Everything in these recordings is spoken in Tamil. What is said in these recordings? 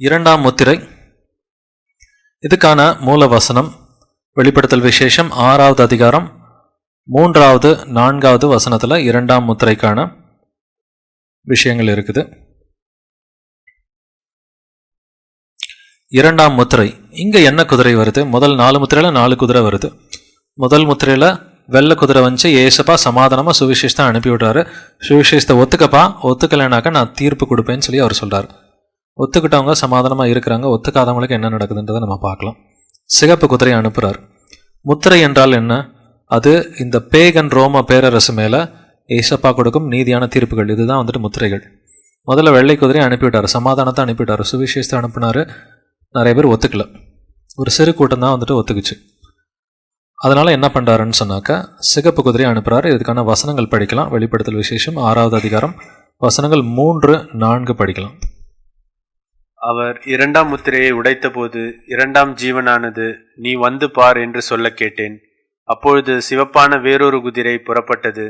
இரண்டாம் முத்திரை. இதுக்கான மூல வசனம் வெளிப்படுத்தல் விசேஷம் ஆறாவது அதிகாரம் மூன்றாவது நான்காவது வசனத்தில் இரண்டாம் முத்திரைக்கான விஷயங்கள் இருக்குது. இரண்டாம் முத்திரை. இங்கே என்ன குதிரை வருது? முதல் நாலு முத்திரையில் நாலு குதிரை வருது. முதல் முத்திரையில் வெள்ளை குதிரை வந்து ஏசப்பா சமாதானமாக சுவிசேஷத்தை அனுப்பி விடுறாரு சுவிசேஷத்தை ஒத்துக்கப்பா ஒத்துக்கலைனாக்கா நான் தீர்ப்பு கொடுப்பேன்னு சொல்லி அவர் சொல்கிறார் ஒத்துக்கிட்டவங்க சமாதானமாக இருக்கிறாங்க ஒத்துக்காதவங்களுக்கு என்ன நடக்குதுன்றதை நம்ம பார்க்கலாம். சிகப்பு குதிரையை அனுப்புகிறார் முத்திரை என்றால் என்ன? அது இந்த பேகன் ரோம பேரரசு மேலே ஏசப்பா கொடுக்கும் நீதியான தீர்ப்புகள். இதுதான் வந்துட்டு முத்திரைகள். முதல்ல வெள்ளை குதிரையை அனுப்பிவிட்டார். சமாதானத்தை அனுப்பிவிட்டார். சுவிசேஷத்தை அனுப்பினார். நிறைய பேர் ஒத்துக்கல. ஒரு சிறு கூட்டம் தான் வந்துட்டு ஒத்துக்குச்சு. அதனால் என்ன பண்ணுறாருன்னு சொன்னாக்கா சிகப்பு குதிரையை அனுப்புகிறாரு இதுக்கான வசனங்கள் படிக்கலாம். வெளிப்படுத்தல் விசேஷம் ஆறாவது அதிகாரம். வசனங்கள் மூன்று நான்கு படிக்கலாம். அவர் இரண்டாம் முத்திரையை உடைத்தபோது இரண்டாம் ஜீவனானது நீ வந்து பார் என்று சொல்ல கேட்டேன். அப்பொழுது சிவப்பான வேறொரு குதிரை புறப்பட்டது.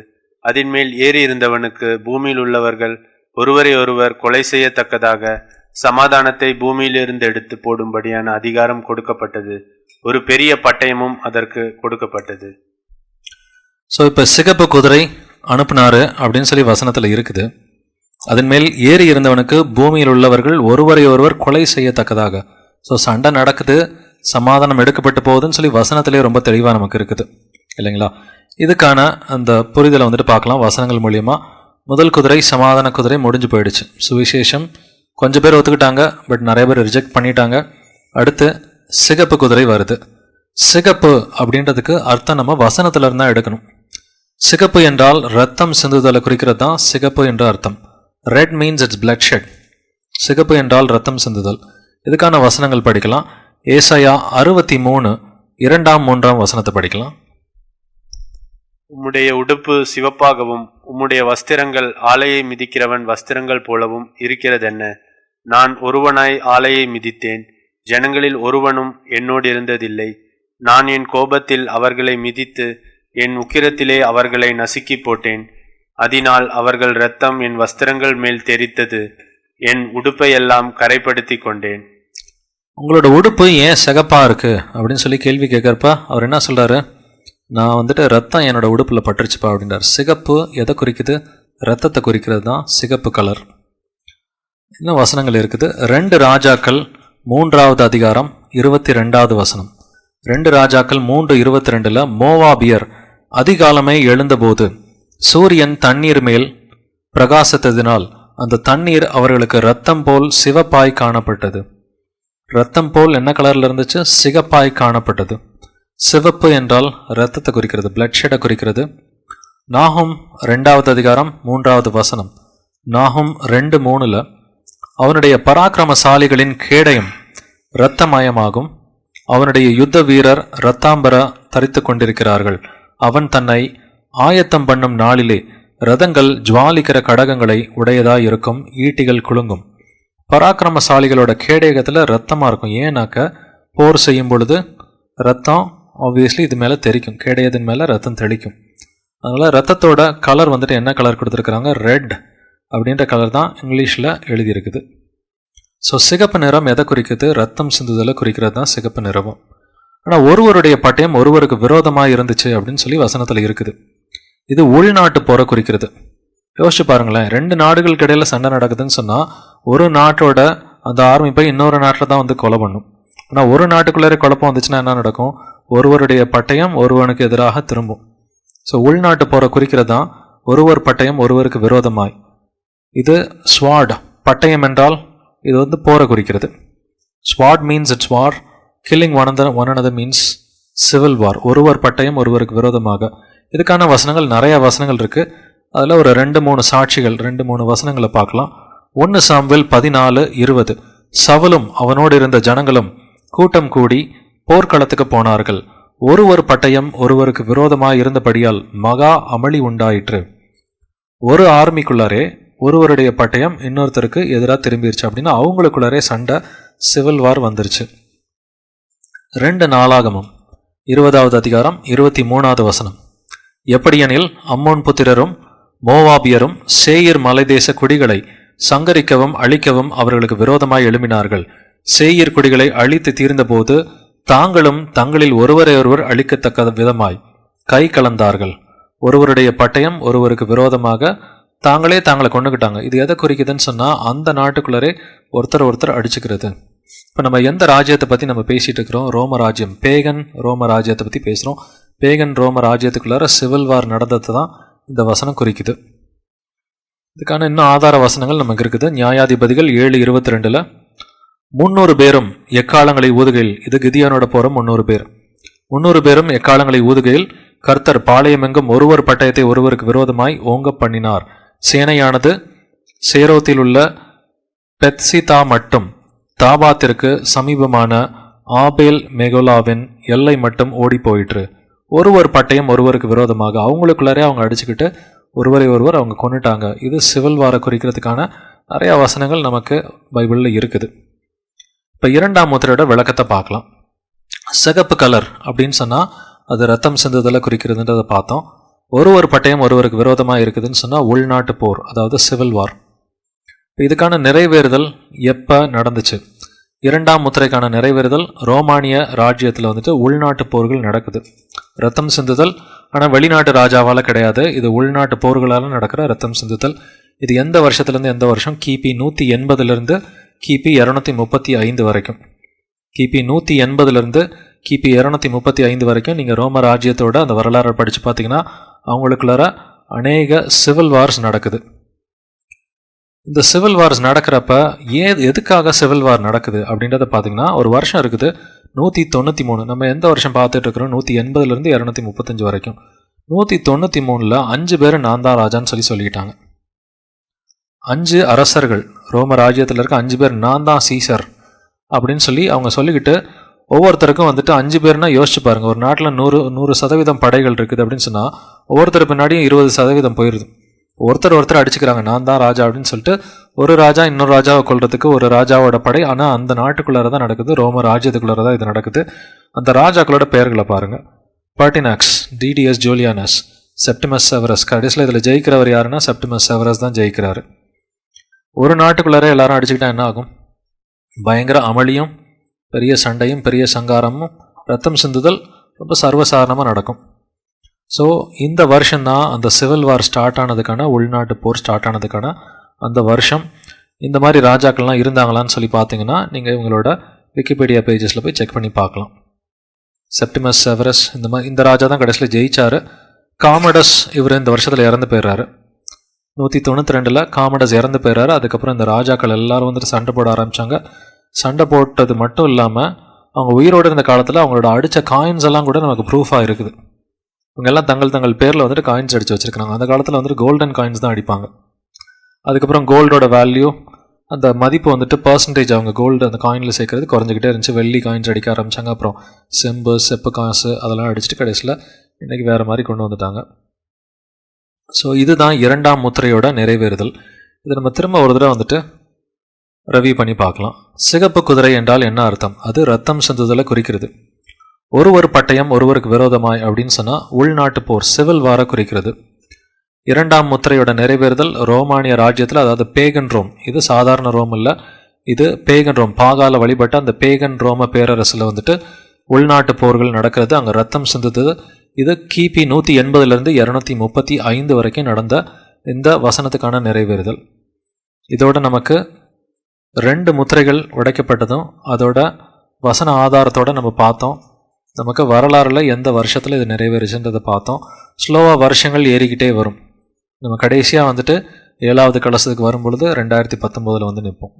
அதின்மேல் ஏறி இருந்தவனுக்கு பூமியில் உள்ளவர்கள் ஒருவரை ஒருவர் கொலை செய்யத்தக்கதாக சமாதானத்தை பூமியிலிருந்து எடுத்து போடும்படியான அதிகாரம் கொடுக்கப்பட்டது. ஒரு பெரிய பட்டயமும் அதற்கு கொடுக்கப்பட்டது. ஸோ இப்போ சிகப்பு குதிரை அனுப்புனாரு அப்படின்னு சொல்லி வசனத்தில் இருக்குது. அதன் மேல் ஏறி இருந்தவனுக்கு பூமியில் உள்ளவர்கள் ஒருவரை ஒருவர் கொலை செய்யத்தக்கதாக. ஸோ சண்டை நடக்குது சமாதானம் எடுக்கப்பட்டு போகுதுன்னு சொல்லி வசனத்திலே ரொம்ப தெளிவாக நமக்கு இருக்குது. இல்லைங்களா? இதுக்கான அந்த புரிதலை வந்துட்டு பார்க்கலாம் வசனங்கள் மூலியமாக முதல் குதிரை சமாதான குதிரை முடிஞ்சு போயிடுச்சு. சுவிசேஷம். கொஞ்சம் பேர் ஒத்துக்கிட்டாங்க பட் நிறைய பேர் ரிஜெக்ட் பண்ணிட்டாங்க. அடுத்து சிகப்பு குதிரை வருது. சிகப்பு அப்படின்றதுக்கு அர்த்தம் நம்ம வசனத்துல இருந்தா எடுக்கணும். சிகப்பு என்றால் ரத்தம் சிந்துதலை குறிக்கிறது தான் சிகப்பு என்ற அர்த்தம். Red means it's bloodshed சிகப்பு என்றால் ரத்தம் சிந்துதல். இதுக்கான வசனங்கள் படிக்கலாம். ஏசாயா அறுபத்தி மூணு இரண்டாம் மூன்றாம் வசனத்தை படிக்கலாம். உம்முடைய உடுப்பு சிவப்பாகவும் உம்முடைய வஸ்திரங்கள் ஆலையை மிதிக்கிறவன் வஸ்திரங்கள் போலவும் இருக்கிறதென்ன? நான் ஒருவனாய் ஆலையை மிதித்தேன். ஜனங்களில் ஒருவனும் என்னோடு இருந்ததில்லை. நான் என் கோபத்தில் அவர்களை மிதித்து என் உக்கிரத்திலே அவர்களை நசுக்கி போட்டேன். அதனால் அவர்கள் இரத்தம் என் வஸ்திரங்கள் மேல் தெரித்தது. என் உடுப்பையெல்லாம் கரைப்படுத்தி கொண்டேன். உங்களோட உடுப்பு ஏன் சிகப்பா இருக்கு? அப்படின்னு சொல்லி கேள்வி கேட்கறப்ப அவர் என்ன சொல்றாரு? நான் வந்துட்டு ரத்தம் என்னோட உடுப்புல பட்டுருச்சுப்பா அப்படின்றார். சிகப்பு எதை குறிக்குது? ரத்தத்தை குறிக்கிறது தான் சிகப்பு கலர் இன்னும் வசனங்கள் இருக்குது? ரெண்டு ராஜாக்கள் மூன்றாவது அதிகாரம் இருபத்தி ரெண்டாவது வசனம். ரெண்டு ராஜாக்கள் மூன்று இருபத்தி ரெண்டுல மோவாபியர் அதிகாலமே எழுந்தபோது சூரியன் தண்ணீர் மேல் பிரகாசித்ததினால் அந்த தண்ணீர் அவர்களுக்கு ரத்தம் போல் சிவப்பாய் காணப்பட்டது. ரத்தம் போல் என்ன கலர்ல இருந்துச்சு? சிகப்பாய் காணப்பட்டது. சிவப்பு என்றால் ரத்தத்தை குறிக்கிறது பிளட் ஷெட்டை குறிக்கிறது. நாகும் ரெண்டாவது அதிகாரம் மூன்றாவது வசனம். நாகும் ரெண்டு மூணுல அவனுடைய பராக்கிரமசாலிகளின் கேடயம் இரத்தமயமாகும். அவனுடைய யுத்த வீரர் இரத்தாம்பர தரித்து கொண்டிருக்கிறார்கள். அவன் தன்னை ஆயத்தம் பண்ணும் நாளிலே ரதங்கள் ஜுவாலிக்கிற கடகங்களை உடையதாயிருக்கும் ஈட்டிகள் குலுங்கும். பராக்கிரமசாலிகளோட கேடயகத்தில் ரத்தமாக இருக்கும். ஏன்னாக்க போர் செய்யும் பொழுது ரத்தம் ஆப்வியஸ்லி இது மேலே தெரிக்கும் கேடயத்தின் மேலே ரத்தம் தெளிக்கும். அதனால் ரத்தத்தோட கலர் வந்துட்டு என்ன கலர் கொடுத்துருக்குறாங்க? ரெட் அப்படின்ற கலர் தான் இங்கிலீஷில் எழுதியிருக்குது. ஸோ சிகப்பு நிறம் எதை குறிக்குது? ரத்தம் சிந்துதலை குறிக்கிறது தான் சிகப்பு நிறமும். ஆனால் ஒருவருடைய பட்டயம் ஒருவருக்கு விரோதமாக இருந்துச்சு அப்படின்னு சொல்லி வசனத்தில் இருக்குது. இது உள்நாட்டு போரை குறிக்கிறது. யோசிச்சு பாருங்களேன் ரெண்டு நாடுகளுக்கு இடையில சண்டை நடக்குதுன்னு சொன்னால் ஒரு நாட்டோட அந்த ஆர்மி போய் இன்னொரு நாட்டில் தான் வந்து கொலை பண்ணும். ஆனால் ஒரு நாட்டுக்குள்ளே குழப்பம் வந்துச்சுன்னா என்ன நடக்கும்? ஒருவருடைய பட்டயம் ஒருவனுக்கு எதிராக திரும்பும். ஸோ உள்நாட்டு போரை குறிக்கிறது தான் ஒருவர் பட்டயம் ஒருவருக்கு விரோதமாய். இது ஸ்வாட் பட்டயம் என்றால் இது வந்து போரை குறிக்கிறது. Sword means it's war killing one அந்த one another means civil war ஒருவர் பட்டயம் ஒருவருக்கு விரோதமாக. இதுக்கான வசனங்கள் நிறைய வசனங்கள் இருக்கு. அதில் ஒரு ரெண்டு மூணு சாட்சிகள் ரெண்டு மூணு வசனங்களை பார்க்கலாம். ஒன்று சாம்பல் பதினாலு இருபது. சவலும் அவனோடு இருந்த ஜனங்களும் கூட்டம் கூடி போர்க்களத்துக்கு போனார்கள். ஒருவர் பட்டயம் ஒருவருக்கு விரோதமாய் இருந்தபடியால் மகா அமளி உண்டாயிற்று. ஒரு ஆர்மிக்குள்ளாரே ஒருவருடைய பட்டயம் இன்னொருத்தருக்கு எதிராக திரும்பிடுச்சு அப்படின்னா அவங்களுக்குள்ளாரே சண்டை சிவில் வார் வந்துருச்சு. ரெண்டு நாளாகமும் இருபதாவது அதிகாரம் இருபத்தி மூணாவது வசனம். எப்படியெனில் அம்மோன் புத்திரரும் மோவாபியரும் சேயிர் மலைதேச குடிகளை சங்கரிக்கவும் அழிக்கவும் அவர்களுக்கு விரோதமாய் எழுமினார்கள் சேயீர் குடிகளை அழித்து தீர்ந்தபோது தாங்களும் தங்களில் ஒருவரையொருவர் அழிக்கத்தக்க விதமாய் கை கலந்தார்கள். ஒருவருடைய பட்டயம் ஒருவருக்கு விரோதமாக தாங்களே தாங்களை கொண்டுக்கிட்டாங்க இது எதை குறிக்குதுன்னு சொன்னா அந்த நாட்டுக்குள்ளரே ஒருத்தர் ஒருத்தர் அடிச்சுக்கிறது. இப்போ நம்ம எந்த ராஜ்யத்தை பற்றி நம்ம பேசிட்டு இருக்கிறோம்? ரோம ராஜ்யம் பேகன் ரோம ராஜ்யத்தை பற்றி பேசுகிறோம் பேகன் ரோம ராஜ்யத்துக்குள்ளார சிவில் வார் நடந்தது தான் இந்த வசனம் குறிக்குது. இதுக்கான இன்னும் ஆதார வசனங்கள் நமக்கு இருக்குது. நியாயாதிபதிகள் ஏழு இருபத்தி ரெண்டில் முந்நூறு பேரும் எக்காலங்களை ஊதுகையில் இது கிதியானோட போகிற முந்நூறு பேர். முந்நூறு பேரும் எக்காலங்களை ஊதுகையில் கர்த்தர் பாளையமெங்கும் ஒருவர் பட்டயத்தை ஒருவருக்கு விரோதமாய் ஓங்க பண்ணினார். சேனையானது சேரோத்தில் உள்ள பெத்சிதா மட்டும் தாபாத்திற்கு சமீபமான ஆபேல் மெகோலாவின் எல்லை மட்டும் ஓடி போயிற்று. ஒருவர் பட்டையும் ஒருவருக்கு விரோதமாக அவங்களுக்குள்ளாரே அவங்க அடிச்சுக்கிட்டு ஒருவரை ஒருவர் அவங்க கொண்டுட்டாங்க இது சிவில் வார குறிக்கிறதுக்கான நிறைய வசனங்கள் நமக்கு பைபிளில் இருக்குது. இப்போ இரண்டாம் முத்திரையோட விளக்கத்தை பார்க்கலாம். சிகப்பு கலர் அப்படின்னு சொன்னால் அது ரத்தம் சிந்துதலை குறிக்கிறதுன்றதை பார்த்தோம். ஒரு ஒரு பட்டயம் ஒருவருக்கு விரோதமாக இருக்குதுன்னு சொன்னால் உள்நாட்டு போர் அதாவது சிவில் வார். இதுக்கான நிறைவேறுதல் எப்போ நடந்துச்சு? இரண்டாம் முத்திரைக்கான நிறைவேறுதல் ரோமானிய ராஜ்யத்தில் வந்துட்டு உள்நாட்டு போர்கள் நடக்குது. ரத்தம் சிந்துதல் ஆனால் வெளிநாட்டு ராஜாவால் கிடையாது. இது உள்நாட்டு போர்களால் நடக்கிற ரத்தம் சிந்துதல். இது எந்த வருஷத்துலேருந்து எந்த வருஷம்? கிபி நூற்றி எண்பதுலேருந்து கிபி இரநூத்தி முப்பத்தி ஐந்து வரைக்கும். கிபி நூற்றி எண்பதுலேருந்து கிபி இரநூத்தி முப்பத்தி ஐந்து வரைக்கும் நீங்கள் ரோம ராஜ்யத்தோட அந்த வரலாறை படித்து பார்த்தீங்கன்னா அவங்களுக்குள்ளார அநேக சிவில் வார்ஸ் நடக்குது. இந்த சிவில் வார்ஸ் நடக்கிறப்ப ஏன் எதுக்காக சிவில் வார் நடக்குது அப்படின்றத பார்த்தீங்கன்னா ஒரு வருஷம் இருக்குது. நூற்றி தொண்ணூற்றி மூணு நம்ம எந்த வருஷம் பார்த்துட்டு இருக்கிறோம்? நூற்றி எண்பதுலேருந்து இரநூத்தி முப்பத்தஞ்சு வரைக்கும். நூற்றி தொண்ணூற்றி மூணில் அஞ்சு பேர் நான் தான் ராஜான்னு சொல்லி சொல்லிக்கிட்டாங்க. அஞ்சு அரசர்கள். ரோம ராஜ்யத்தில் இருக்க அஞ்சு பேர் நான் தான் சீசர் அப்படின்னு சொல்லி அவங்க சொல்லிக்கிட்டு ஒவ்வொருத்தருக்கும் வந்துட்டு அஞ்சு பேர்னா யோசிச்சு பாருங்கள் ஒரு நாட்டில் நூறு நூறு சதவீதம் படைகள் இருக்குது அப்படின்னு சொன்னால் ஒவ்வொருத்தர் பின்னாடியும் இருபது சதவீதம் போயிடுது ஒருத்தர் ஒருத்தர் அடிச்சுக்கிறாங்க. நான் தான் ராஜா அப்படின்னு சொல்லிட்டு ஒரு ராஜா இன்னொரு ராஜாவை கொள்றதுக்கு ஒரு ராஜாவோட படை. ஆனால் அந்த நாட்டுக்குள்ளார தான் நடக்குது. ரோம ராஜ்யத்துக்குள்ளார தான் இது நடக்குது. அந்த ராஜாக்களோட பெயர்களை பாருங்க. Pertinax Didius Julianus Septimius Severus. கடைசியில் இதில் ஜெயிக்கிறவர் யாருன்னா செப்டிமஸ் செவரஸ் தான் ஜெயிக்கிறாரு. ஒரு நாட்டுக்குள்ளார எல்லாரும் அடிச்சுக்கிட்டா என்ன ஆகும்? பயங்கர அமளியும் பெரிய சண்டையும் பெரிய சங்காரமும் ரத்தம் சிந்துதல் ரொம்ப சர்வசாரணமாக நடக்கும். ஸோ இந்த வருஷம்தான் அந்த சிவில் வார் ஸ்டார்ட் ஆனதுக்கான உள்நாட்டு போர் ஸ்டார்ட் ஆனதுக்கான அந்த வருஷம். இந்த மாதிரி ராஜாக்கள்லாம் இருந்தாங்களான்னு சொல்லி பார்த்தீங்கன்னா நீங்கள் இவங்களோட விக்கிபீடியா பேஜஸில் போய் செக் பண்ணி பார்க்கலாம். செப்டிமஸ் செவரஸ் இந்த மாதிரி இந்த ராஜா தான் கடைசியில் ஜெயிச்சார். காமடஸ் இவர் இந்த வருஷத்தில் இறந்து போயிடுறாரு. நூற்றி தொண்ணூற்றி ரெண்டில் காமடஸ் இறந்து போயிடுறாரு. அதுக்கப்புறம் இந்த ராஜாக்கள் எல்லாரும் வந்துட்டு சண்டை போட ஆரம்பித்தாங்க சண்டை போட்டது மட்டும் இல்லாமல் அவங்க உயிரோடு இருந்த காலத்தில் அவங்களோட அடித்த காயின்ஸ் எல்லாம் கூட நமக்கு ப்ரூஃபாக இருக்குது. இவங்க எல்லாம் தங்கள் தங்கள் பேரில் வந்துட்டு காயின்ஸ் அடித்து வச்சுருக்காங்க அந்த காலத்தில் வந்துட்டு கோல்டன் காயின்ஸ் தான் அடிப்பாங்க. அதுக்கப்புறம் கோல்டோட வேல்யூ அந்த மதிப்பு வந்துட்டு பர்சன்டேஜ் அவங்க கோல்டு அந்த காயினில் சேர்க்கறது குறைஞ்சிக்கிட்டே இருந்துச்சு. வெள்ளி காயின்ஸ் அடிக்க ஆரம்பிச்சாங்க. அப்புறம் செம்பு செப்பு காசு அதெல்லாம் அடிச்சுட்டு கடைசியில் இன்றைக்கி வேறு மாதிரி கொண்டு வந்துட்டாங்க. ஸோ இதுதான் இரண்டாம் முத்திரையோட நிறைவேறுதல். இதை நம்ம திரும்ப ஒரு தடவை வந்துட்டு ரவி பண்ணி பார்க்கலாம். சிகப்பு குதிரை என்றால் என்ன அர்த்தம்? அது ரத்தம் சிந்துதலை குறிக்கிறது. ஒரு ஒரு பட்டயம் ஒருவருக்கு விரோதமாய் அப்படின்னு சொன்னால் உள்நாட்டு போர் சிவில் வார குறிக்கிறது. இரண்டாம் முத்திரையோட நிறைவேறுதல் ரோமானிய ராஜ்யத்தில் அதாவது பேகன் ரோம் இது சாதாரண ரோம் இல்லை. இது பேகன் ரோம் பாகால வழிபட்ட அந்த பேகன் ரோம பேரரசில் வந்துட்டு உள்நாட்டு போர்கள் நடக்கிறது அங்கே ரத்தம் சிந்தித்தது இது கிபி நூற்றி எண்பதுலேருந்து இரநூத்தி முப்பத்தி ஐந்து வரைக்கும் நடந்த இந்த வசனத்துக்கான நிறைவேறுதல். இதோட நமக்கு ரெண்டு முத்திரைகள் உடைக்கப்பட்டதும் அதோட வசன ஆதாரத்தோட நம்ம பார்த்தோம். நமக்கு வரலாறுல எந்த வருஷத்தில் இது நிறைவேறுச்சுன்றதை பார்த்தோம். ஸ்லோவாக வருஷங்கள் ஏறிக்கிட்டே வரும். நம்ம கடைசியாக வந்துட்டு ஏழாவது கலசத்துக்கு வரும்பொழுது ரெண்டாயிரத்தி பத்தொம்போதில் வந்து நிற்போம்